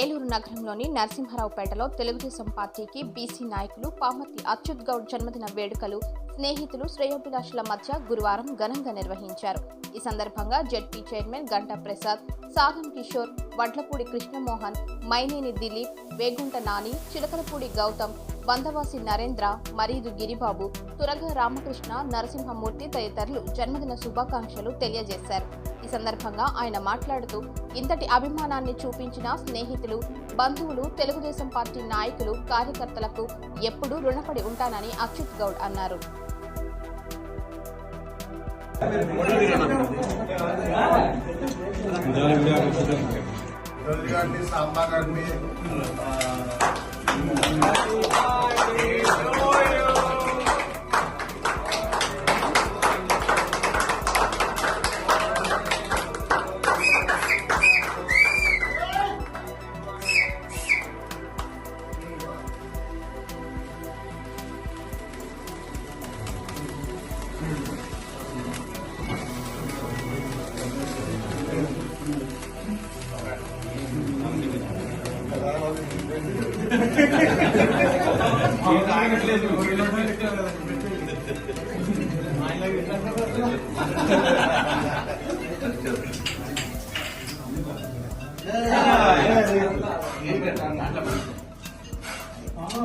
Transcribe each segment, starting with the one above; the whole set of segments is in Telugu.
ఏలూరు నగరంలోని నరసింహారావుపేటలో తెలుగుదేశం పార్టీకి బీసీ నాయకులు పామర్తి అచ్యుత్ గౌడ్ జన్మదిన వేడుకలు స్నేహితులు శ్రేయోభిలాషుల మధ్య గురువారం ఘనంగా నిర్వహించారు. ఈ సందర్భంగా జెడ్పీ చైర్మన్ గంటా ప్రసాద్ సాగం కిషోర్ వడ్లపూడి కృష్ణమోహన్ మైనేని దిలీప్ వేగుంట నాని చిలకలపూడి గౌతమ్ వందవాసి నరేంద్ర మరీదు గిరిబాబు తురగ రామకృష్ణ నరసింహమూర్తి తదితరులు జన్మదిన శుభాకాంక్షలు తెలియజేశారు. ఈ సందర్భంగా ఆయన మాట్లాడుతూ ఇంతటి అభిమానాన్ని చూపించిన స్నేహితులు బంధువులు తెలుగుదేశం పార్టీ నాయకులు కార్యకర్తలకు ఎప్పుడూ రుణపడి ఉంటానని అచ్యుత్ గౌడ్ అన్నారు. రోజు గారిని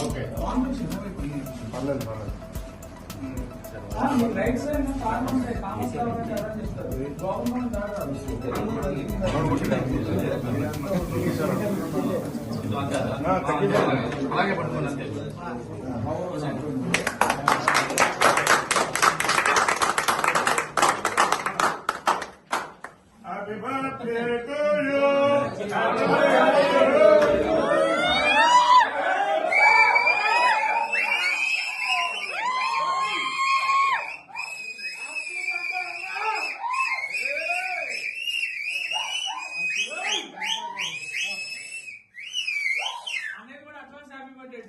ఓకే పర్లేదు పర్లేదు రైట్ సైడ్ గవర్నమెంట్ అలాగే పట్టుకోండి అంతే హ్యాపీ బర్త్డే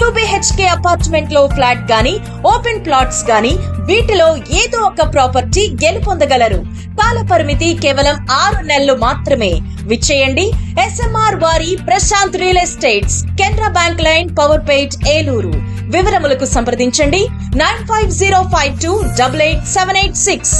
టూ బిహెచ్కే అపార్ట్మెంట్లో ఫ్లాట్ గాని ఓపెన్ ప్లాట్స్ గాని వీటిలో ఏదో ఒక ప్రాపర్టీ గెలుపొందగలరు. కాల పరిమితి కేవలం ఆరు నెలలు మాత్రమే. విచ్చేయండి. ఎస్ఎంఆర్ వారి Prashanth real estates Canara bank line Powerpet Eluru. వివరములకు సంప్రదించండి. Nine five zero five two double eight seven eight six.